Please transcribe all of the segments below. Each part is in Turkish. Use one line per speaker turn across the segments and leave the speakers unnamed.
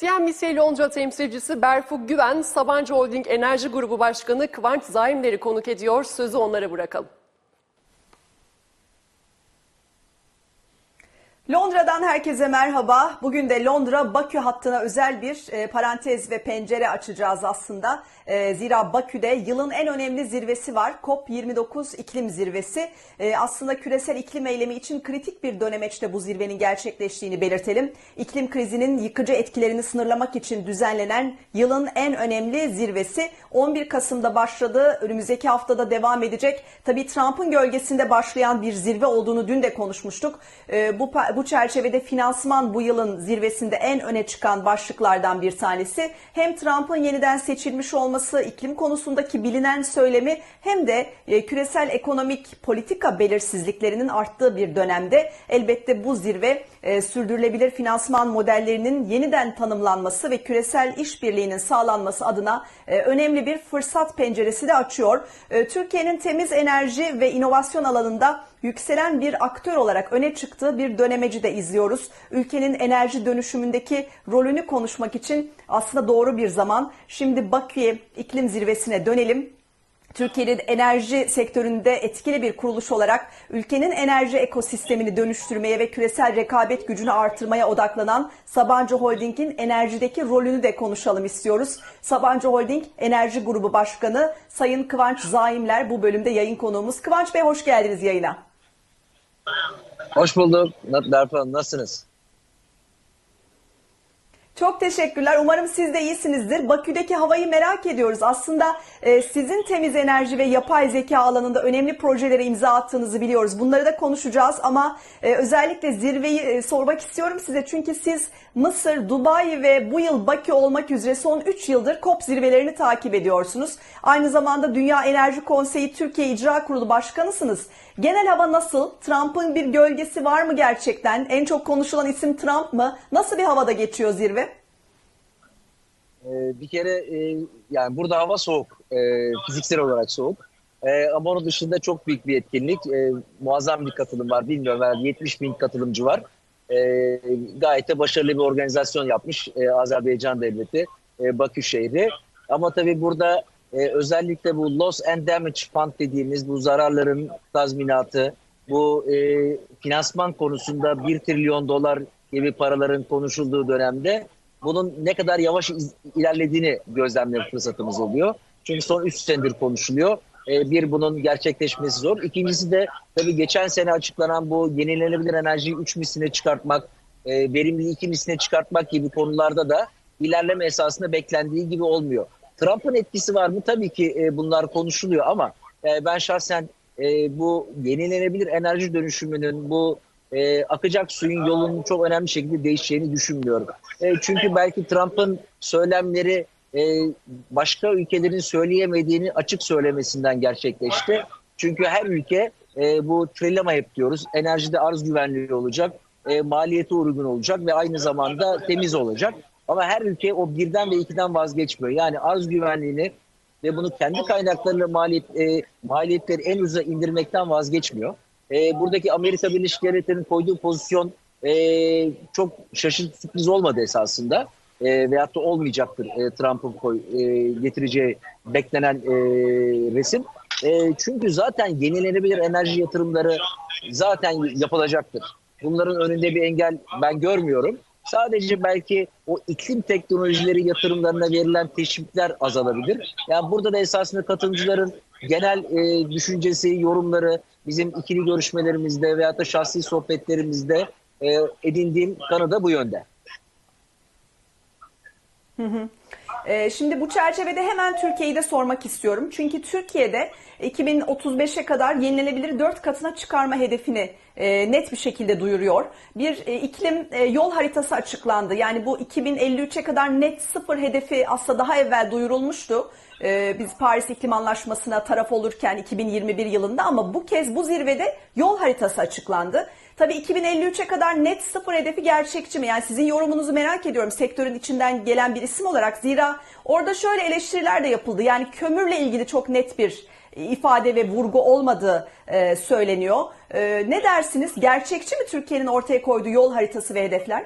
CNBC Londra temsilcisi Berfu Güven, Sabancı Holding Enerji Grubu Başkanı Kıvanç Zaimler'i konuk ediyor. Sözü onlara bırakalım.
Londra'dan herkese merhaba. Bugün de Londra-Bakü hattına özel bir e, parantez ve pencere açacağız aslında. E, zira Bakü'de yılın en önemli zirvesi var. COP29 iklim zirvesi. E, aslında küresel iklim eylemi için kritik bir dönemeçte bu zirvenin gerçekleştiğini belirtelim. İklim krizinin yıkıcı etkilerini sınırlamak için düzenlenen yılın en önemli zirvesi 11 Kasım'da başladı. Önümüzdeki haftada devam edecek. Tabii Trump'ın gölgesinde başlayan bir zirve olduğunu dün de konuşmuştuk. E, bu bu çerçevede finansman bu yılın zirvesinde en öne çıkan başlıklardan bir tanesi. Hem Trump'ın yeniden seçilmiş olması, iklim konusundaki bilinen söylemi hem de e, küresel ekonomik politika belirsizliklerinin arttığı bir dönemde elbette bu zirve e, sürdürülebilir finansman modellerinin yeniden tanımlanması ve küresel işbirliğinin sağlanması adına e, önemli bir fırsat penceresi de açıyor. E, Türkiye'nin temiz enerji ve inovasyon alanında yükselen bir aktör olarak öne çıktığı bir dönemeci de izliyoruz. Ülkenin enerji dönüşümündeki rolünü konuşmak için aslında doğru bir zaman. Şimdi Bakü'ye iklim zirvesine dönelim. Türkiye'nin enerji sektöründe etkili bir kuruluş olarak ülkenin enerji ekosistemini dönüştürmeye ve küresel rekabet gücünü artırmaya odaklanan Sabancı Holding'in enerjideki rolünü de konuşalım istiyoruz. Sabancı Holding Enerji Grubu Başkanı Sayın Kıvanç Zaimler bu bölümde yayın konuğumuz. Kıvanç Bey hoş geldiniz yayına.
Hoş bulduk. Hanım nasılsınız?
Çok teşekkürler. Umarım siz de iyisinizdir. Bakü'deki havayı merak ediyoruz. Aslında e, sizin temiz enerji ve yapay zeka alanında önemli projelere imza attığınızı biliyoruz. Bunları da konuşacağız ama e, özellikle zirveyi e, sormak istiyorum size. Çünkü siz Mısır, Dubai ve bu yıl Bakü olmak üzere son 3 yıldır COP zirvelerini takip ediyorsunuz. Aynı zamanda Dünya Enerji Konseyi Türkiye İcra Kurulu Başkanısınız. Genel hava nasıl? Trump'ın bir gölgesi var mı gerçekten? En çok konuşulan isim Trump mı? Nasıl bir havada geçiyor zirve?
Ee, bir kere e, yani burada hava soğuk. E, fiziksel olarak soğuk. E, ama onun dışında çok büyük bir etkinlik. E, muazzam bir katılım var. Bilmiyorum herhalde 70 bin katılımcı var. E, gayet de başarılı bir organizasyon yapmış e, Azerbaycan Devleti, e, Bakü şehri. Ama tabii burada e, özellikle bu loss and damage fund dediğimiz bu zararların tazminatı, bu e, finansman konusunda 1 trilyon dolar gibi paraların konuşulduğu dönemde bunun ne kadar yavaş ilerlediğini gözlemleme fırsatımız oluyor. Çünkü son 3 senedir konuşuluyor. E, bir bunun gerçekleşmesi zor. İkincisi de tabii geçen sene açıklanan bu yenilenebilir enerjiyi 3 misline çıkartmak, e, verimliliği 2 misline çıkartmak gibi konularda da ilerleme esasında beklendiği gibi olmuyor. Trump'ın etkisi var mı? Tabii ki e, bunlar konuşuluyor ama e, ben şahsen bu yenilenebilir enerji dönüşümünün bu e, akacak suyun yolunun çok önemli şekilde değişeceğini düşünmüyorum. E, çünkü belki Trump'ın söylemleri e, başka ülkelerin söyleyemediğini açık söylemesinden gerçekleşti. Çünkü her ülke e, bu trillema hep diyoruz. Enerjide arz güvenliği olacak, e, maliyeti uygun olacak ve aynı zamanda temiz olacak. Ama her ülke o birden ve ikiden vazgeçmiyor. Yani arz güvenliğini ve bunu kendi kaynaklarıyla maliyet, e, maliyetleri en uza indirmekten vazgeçmiyor. E, buradaki Amerika Birleşik Devletleri'nin koyduğu pozisyon e, çok şaşırtıcı sürpriz olmadı esasında. E, veyahut da olmayacaktır e, Trump'ın koy, e, getireceği beklenen e, resim. E, çünkü zaten yenilenebilir enerji yatırımları zaten yapılacaktır. Bunların önünde bir engel ben görmüyorum. Sadece belki o iklim teknolojileri yatırımlarına verilen teşvikler azalabilir. Yani burada da esasında katılımcıların genel e, düşüncesi, yorumları bizim ikili görüşmelerimizde veyahut da şahsi sohbetlerimizde e, edindiğim kanı da bu yönde.
Hı hı. Ee, şimdi bu çerçevede hemen Türkiye'yi de sormak istiyorum. Çünkü Türkiye'de 2035'e kadar yenilenebilir 4 katına çıkarma hedefini e, net bir şekilde duyuruyor. Bir e, iklim e, yol haritası açıklandı. Yani bu 2053'e kadar net sıfır hedefi aslında daha evvel duyurulmuştu. Biz Paris İklim Anlaşması'na taraf olurken 2021 yılında ama bu kez bu zirvede yol haritası açıklandı. Tabii 2053'e kadar net sıfır hedefi gerçekçi mi? Yani sizin yorumunuzu merak ediyorum sektörün içinden gelen bir isim olarak. Zira orada şöyle eleştiriler de yapıldı. Yani kömürle ilgili çok net bir ifade ve vurgu olmadığı e, söyleniyor. E, ne dersiniz? Gerçekçi mi Türkiye'nin ortaya koyduğu yol haritası ve hedefler?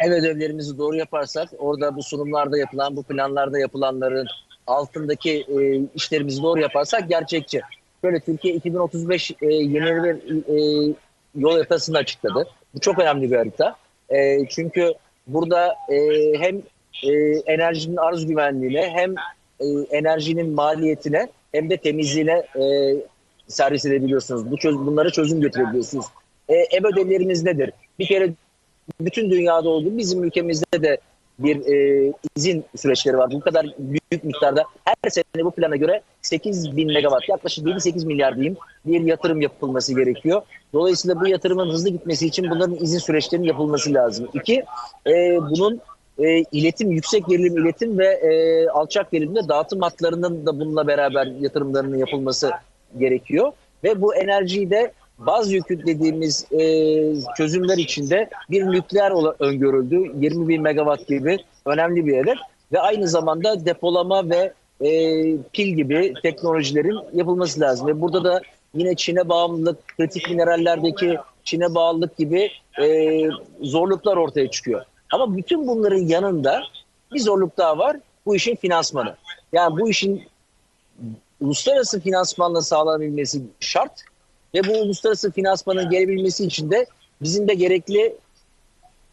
ev ödevlerimizi doğru yaparsak orada bu sunumlarda yapılan, bu planlarda yapılanların altındaki e, işlerimizi doğru yaparsak gerçekçi. Böyle Türkiye 2035 e, yenilenebilir e, yol haritasını açıkladı. Bu çok önemli bir harita. E, çünkü burada e, hem e, enerjinin arz güvenliğine hem e, enerjinin maliyetine hem de temizliğine e, servis edebiliyorsunuz. Bu çöz, bunlara çözüm getirebiliyorsunuz. E, ev ödevlerimiz nedir? Bir kere bütün dünyada olduğu bizim ülkemizde de bir e, izin süreçleri var. Bu kadar büyük miktarda her sene bu plana göre 8 bin megawatt yaklaşık 7-8 milyar diyeyim bir yatırım yapılması gerekiyor. Dolayısıyla bu yatırımın hızlı gitmesi için bunların izin süreçlerinin yapılması lazım. İki, e, bunun e, iletim, yüksek gerilim iletim ve e, alçak gerilimde dağıtım hatlarının da bununla beraber yatırımlarının yapılması gerekiyor. Ve bu enerjiyi de baz yükü dediğimiz e, çözümler içinde bir nükleer öngörüldü. 20 bin megawatt gibi önemli bir hedef. Ve aynı zamanda depolama ve e, pil gibi teknolojilerin yapılması lazım. Ve burada da yine Çin'e bağımlılık, kritik minerallerdeki Çin'e bağlılık gibi e, zorluklar ortaya çıkıyor. Ama bütün bunların yanında bir zorluk daha var. Bu işin finansmanı. Yani bu işin uluslararası finansmanla sağlanabilmesi şart. Ve bu uluslararası finansmanın gelebilmesi için de bizim de gerekli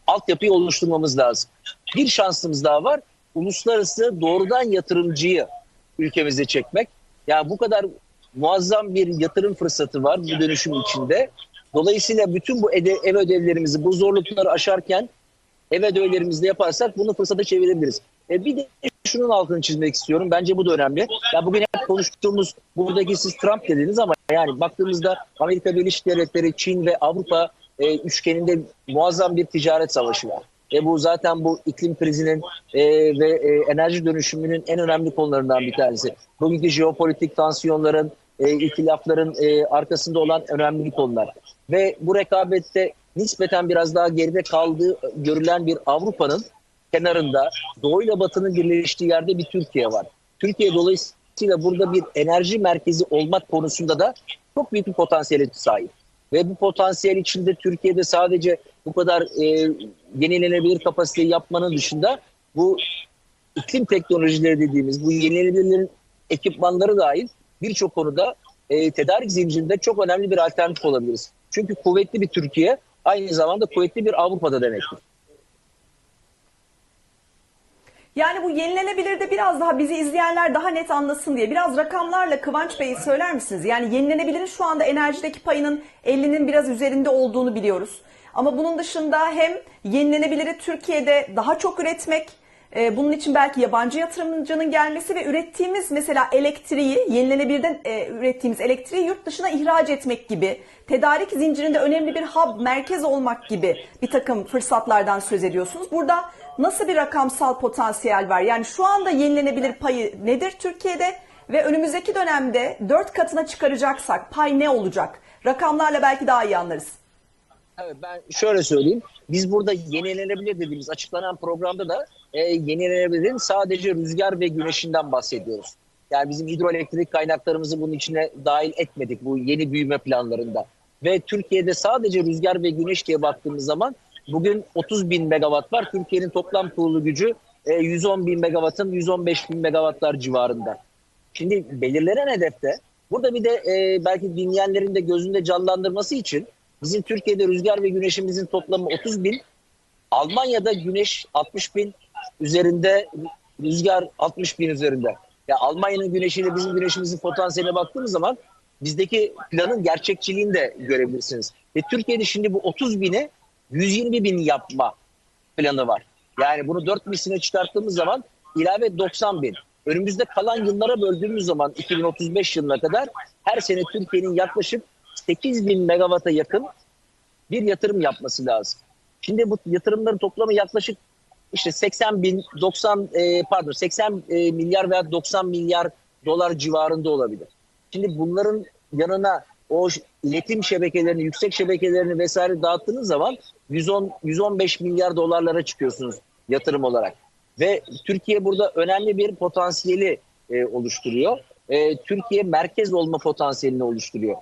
altyapıyı oluşturmamız lazım. Bir şansımız daha var. Uluslararası doğrudan yatırımcıyı ülkemize çekmek. Yani bu kadar muazzam bir yatırım fırsatı var bu dönüşüm içinde. Dolayısıyla bütün bu ev ödevlerimizi, bu zorlukları aşarken ev ödevlerimizi de yaparsak bunu fırsata çevirebiliriz. E bir de şunun altını çizmek istiyorum. Bence bu da önemli. Ya bugün hep konuştuğumuz buradaki siz Trump dediniz ama yani baktığımızda Amerika Birleşik Devletleri, Çin ve Avrupa e, üçgeninde muazzam bir ticaret savaşı var. E bu zaten bu iklim krizinin e, ve e, enerji dönüşümünün en önemli konularından bir tanesi. Bugünkü jeopolitik tansiyonların, e, ihtilafların e, arkasında olan önemli konular. Ve bu rekabette nispeten biraz daha geride kaldığı görülen bir Avrupa'nın kenarında Doğu ile Batı'nın birleştiği yerde bir Türkiye var. Türkiye dolayısıyla burada bir enerji merkezi olmak konusunda da çok büyük bir potansiyele sahip. Ve bu potansiyel içinde Türkiye'de sadece bu kadar e, yenilenebilir kapasiteyi yapmanın dışında bu iklim teknolojileri dediğimiz bu yenilenebilir ekipmanları dahil birçok konuda e, tedarik zincirinde çok önemli bir alternatif olabiliriz. Çünkü kuvvetli bir Türkiye aynı zamanda kuvvetli bir Avrupa'da demektir.
Yani bu yenilenebilir de biraz daha bizi izleyenler daha net anlasın diye biraz rakamlarla Kıvanç Bey söyler misiniz? Yani yenilenebilirin şu anda enerjideki payının 50'nin biraz üzerinde olduğunu biliyoruz. Ama bunun dışında hem yenilenebiliri Türkiye'de daha çok üretmek, e, bunun için belki yabancı yatırımcının gelmesi ve ürettiğimiz mesela elektriği, yenilenebilirden e, ürettiğimiz elektriği yurt dışına ihraç etmek gibi, tedarik zincirinde önemli bir hub, merkez olmak gibi bir takım fırsatlardan söz ediyorsunuz. Burada nasıl bir rakamsal potansiyel var? Yani şu anda yenilenebilir payı nedir Türkiye'de ve önümüzdeki dönemde dört katına çıkaracaksak pay ne olacak? Rakamlarla belki daha iyi anlarız.
Ben şöyle söyleyeyim. Biz burada yenilenebilir dediğimiz açıklanan programda da e, yenilenebilirin sadece rüzgar ve güneşinden bahsediyoruz. Yani bizim hidroelektrik kaynaklarımızı bunun içine dahil etmedik bu yeni büyüme planlarında. Ve Türkiye'de sadece rüzgar ve güneş diye baktığımız zaman bugün 30 bin megawatt var. Türkiye'nin toplam kurulu gücü e, 110 bin megawattın 115 bin megawattlar civarında. Şimdi belirlenen hedefte burada bir de e, belki dinleyenlerin de gözünde canlandırması için bizim Türkiye'de rüzgar ve güneşimizin toplamı 30 bin. Almanya'da güneş 60 bin üzerinde, rüzgar 60 bin üzerinde. Ya Almanya'nın güneşiyle bizim güneşimizin potansiyeline baktığımız zaman bizdeki planın gerçekçiliğini de görebilirsiniz. Ve Türkiye'de şimdi bu 30 bini 120 bin yapma planı var. Yani bunu 4 misline çıkarttığımız zaman ilave 90 bin. Önümüzde kalan yıllara böldüğümüz zaman 2035 yılına kadar her sene Türkiye'nin yaklaşık 8 bin megawata yakın bir yatırım yapması lazım. Şimdi bu yatırımların toplamı yaklaşık işte 80 bin, 90 e, pardon 80 e, milyar veya 90 milyar dolar civarında olabilir. Şimdi bunların yanına o iletim şebekelerini, yüksek şebekelerini vesaire dağıttığınız zaman 110 115 milyar dolarlara çıkıyorsunuz yatırım olarak. Ve Türkiye burada önemli bir potansiyeli e, oluşturuyor. E, Türkiye merkez olma potansiyelini oluşturuyor.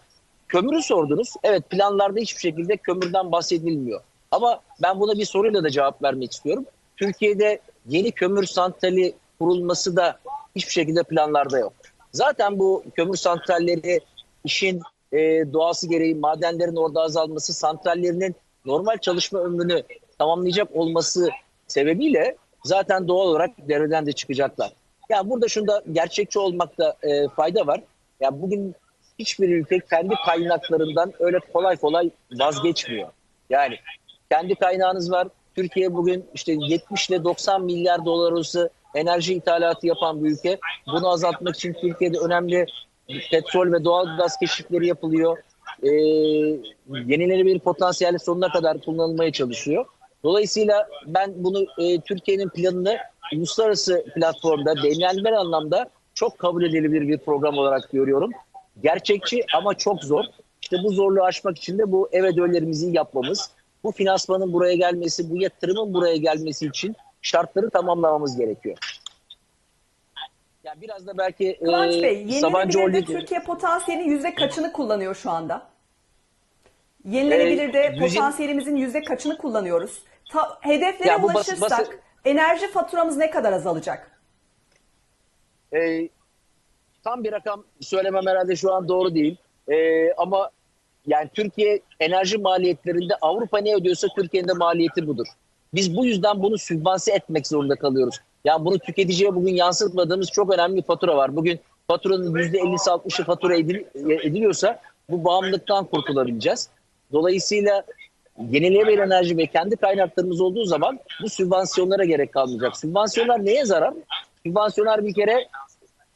Kömürü sordunuz. Evet planlarda hiçbir şekilde kömürden bahsedilmiyor. Ama ben buna bir soruyla da cevap vermek istiyorum. Türkiye'de yeni kömür santrali kurulması da hiçbir şekilde planlarda yok. Zaten bu kömür santralleri işin e, doğası gereği madenlerin orada azalması, santrallerinin normal çalışma ömrünü tamamlayacak olması sebebiyle zaten doğal olarak devreden de çıkacaklar. Yani burada şunda gerçekçi olmakta e, fayda var. Yani bugün hiçbir ülke kendi kaynaklarından öyle kolay kolay vazgeçmiyor. Yani kendi kaynağınız var. Türkiye bugün işte 70 ile 90 milyar dolar arası enerji ithalatı yapan bir ülke. Bunu azaltmak için Türkiye'de önemli petrol ve doğal gaz keşifleri yapılıyor. Ee, yenilenebilir potansiyeli sonuna kadar kullanılmaya çalışıyor. Dolayısıyla ben bunu e, Türkiye'nin planını uluslararası platformda denenler anlamda çok kabul edilebilir bir program olarak görüyorum. Gerçekçi ama çok zor. İşte bu zorluğu aşmak için de bu ev ödevlerimizi yapmamız, bu finansmanın buraya gelmesi, bu yatırımın buraya gelmesi için şartları tamamlamamız gerekiyor. Yani biraz da belki
Kıvanç
e,
Bey,
Holding-
Türkiye potansiyelinin yüzde kaçını kullanıyor şu anda? Yenilenebilirde
yüzün-
potansiyelimizin yüzde kaçını kullanıyoruz? Ta- hedeflere
Ya bu bas-
ulaşırsak
bası-
enerji faturamız ne kadar azalacak?
E, tam bir rakam söylemem herhalde şu an doğru değil. E, ama yani Türkiye enerji maliyetlerinde Avrupa ne ödüyorsa Türkiye'nin de maliyeti budur. Biz bu yüzden bunu sübvanse etmek zorunda kalıyoruz. Yani bunu tüketiciye bugün yansıtmadığımız çok önemli bir fatura var. Bugün faturanın %50'si 60'ı fatura edil- ediliyorsa bu bağımlılıktan kurtulabileceğiz. Dolayısıyla yenilenebilir enerji ve kendi kaynaklarımız olduğu zaman bu sübvansiyonlara gerek kalmayacak. Sübvansiyonlar neye zarar? Sübvansiyonlar bir kere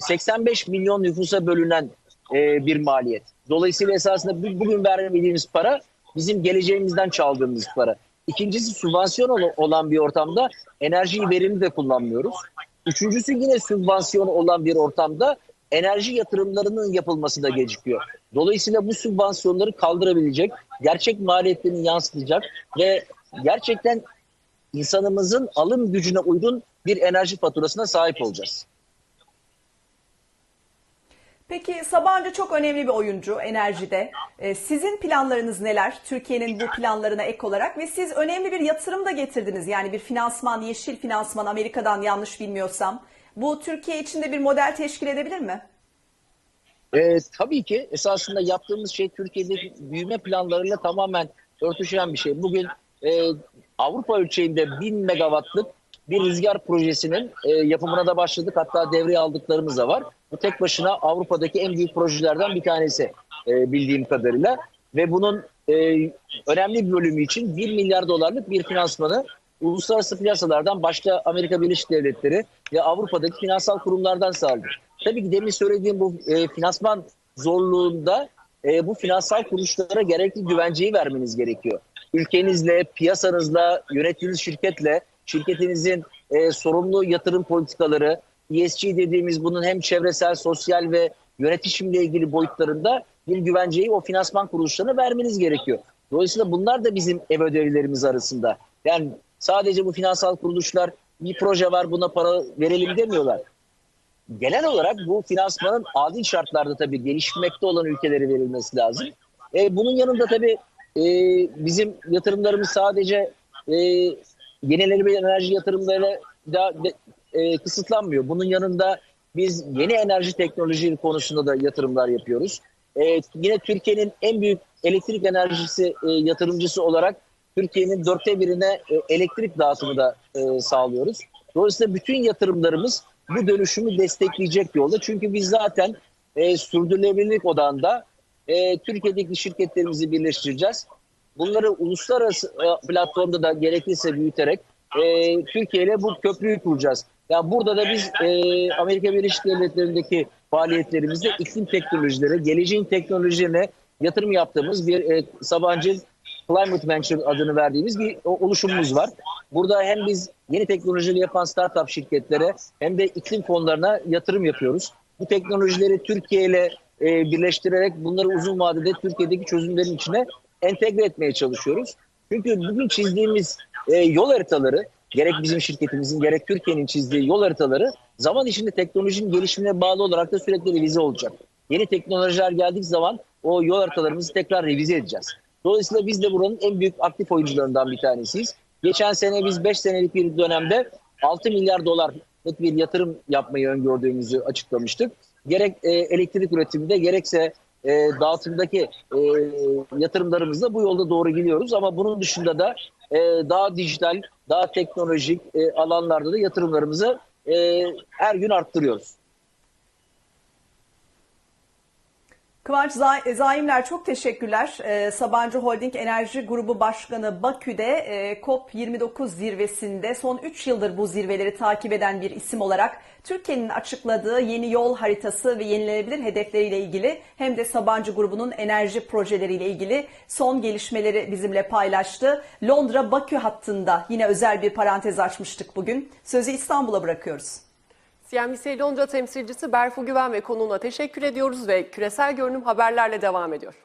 85 milyon nüfusa bölünen e, bir maliyet. Dolayısıyla esasında bu- bugün vermediğimiz para bizim geleceğimizden çaldığımız para. İkincisi sübvansiyon ol- olan bir ortamda enerjiyi verimli de kullanmıyoruz. Üçüncüsü yine sübvansiyon olan bir ortamda enerji yatırımlarının yapılması da gecikiyor. Dolayısıyla bu sübvansiyonları kaldırabilecek, gerçek maliyetlerini yansıtacak ve gerçekten insanımızın alım gücüne uygun bir enerji faturasına sahip olacağız.
Peki Sabancı çok önemli bir oyuncu enerjide. Ee, sizin planlarınız neler? Türkiye'nin bu planlarına ek olarak ve siz önemli bir yatırım da getirdiniz. Yani bir finansman, yeşil finansman Amerika'dan yanlış bilmiyorsam. Bu Türkiye için de bir model teşkil edebilir mi?
E, tabii ki esasında yaptığımız şey Türkiye'deki büyüme planlarıyla tamamen örtüşen bir şey. Bugün e, Avrupa ölçeğinde 1000 megawattlık bir rüzgar projesinin e, yapımına da başladık. Hatta devreye aldıklarımız da var. Bu tek başına Avrupa'daki en büyük projelerden bir tanesi e, bildiğim kadarıyla. Ve bunun e, önemli bir bölümü için 1 milyar dolarlık bir finansmanı uluslararası piyasalardan başta Amerika Birleşik Devletleri ve Avrupa'daki finansal kurumlardan sağladı. Tabii ki demin söylediğim bu e, finansman zorluğunda e, bu finansal kuruluşlara gerekli güvenceyi vermeniz gerekiyor. Ülkenizle, piyasanızla, yönettiğiniz şirketle, şirketinizin e, sorumlu yatırım politikaları, ESG dediğimiz bunun hem çevresel, sosyal ve yönetişimle ilgili boyutlarında bir güvenceyi o finansman kuruluşlarına vermeniz gerekiyor. Dolayısıyla bunlar da bizim ev ödevlerimiz arasında. Yani sadece bu finansal kuruluşlar bir proje var buna para verelim demiyorlar genel olarak bu finansmanın adil şartlarda tabii gelişmekte olan ülkelere verilmesi lazım. E, bunun yanında tabii e, bizim yatırımlarımız sadece e, yenilenebilir enerji yatırımları da de, e, kısıtlanmıyor. Bunun yanında biz yeni enerji teknoloji konusunda da yatırımlar yapıyoruz. E, yine Türkiye'nin en büyük elektrik enerjisi e, yatırımcısı olarak Türkiye'nin dörtte birine e, elektrik dağıtımı da e, sağlıyoruz. Dolayısıyla bütün yatırımlarımız bu dönüşümü destekleyecek yolda. Çünkü biz zaten e, sürdürülebilirlik odağında e, Türkiye'deki şirketlerimizi birleştireceğiz. Bunları uluslararası e, platformda da gerekirse büyüterek e, Türkiye ile bu köprüyü kuracağız. Yani burada da biz e, Amerika Birleşik Devletleri'ndeki faaliyetlerimizde iklim teknolojileri, geleceğin teknolojilerine yatırım yaptığımız bir e, Sabancı Climate Venture adını verdiğimiz bir oluşumumuz var. Burada hem biz yeni teknolojileri yapan startup şirketlere hem de iklim fonlarına yatırım yapıyoruz. Bu teknolojileri Türkiye ile e, birleştirerek bunları uzun vadede Türkiye'deki çözümlerin içine entegre etmeye çalışıyoruz. Çünkü bugün çizdiğimiz e, yol haritaları gerek bizim şirketimizin gerek Türkiye'nin çizdiği yol haritaları zaman içinde teknolojinin gelişimine bağlı olarak da sürekli revize olacak. Yeni teknolojiler geldiği zaman o yol haritalarımızı tekrar revize edeceğiz. Dolayısıyla biz de buranın en büyük aktif oyuncularından bir tanesiyiz. Geçen sene biz 5 senelik bir dönemde 6 milyar dolarlık bir yatırım yapmayı öngördüğümüzü açıklamıştık. Gerek e, elektrik üretiminde gerekse e, dağıtımdaki e, yatırımlarımızla bu yolda doğru gidiyoruz. Ama bunun dışında da e, daha dijital, daha teknolojik e, alanlarda da yatırımlarımızı e, her gün arttırıyoruz.
Kıvanç Za- Zaimler çok teşekkürler. Ee, Sabancı Holding Enerji Grubu Başkanı Bakü'de e, COP29 zirvesinde son 3 yıldır bu zirveleri takip eden bir isim olarak Türkiye'nin açıkladığı yeni yol haritası ve yenilenebilir hedefleriyle ilgili hem de Sabancı grubunun enerji projeleriyle ilgili son gelişmeleri bizimle paylaştı. Londra-Bakü hattında yine özel bir parantez açmıştık bugün. Sözü İstanbul'a bırakıyoruz.
CNBC Londra temsilcisi Berfu Güven ve konuğuna teşekkür ediyoruz ve küresel görünüm haberlerle devam ediyor.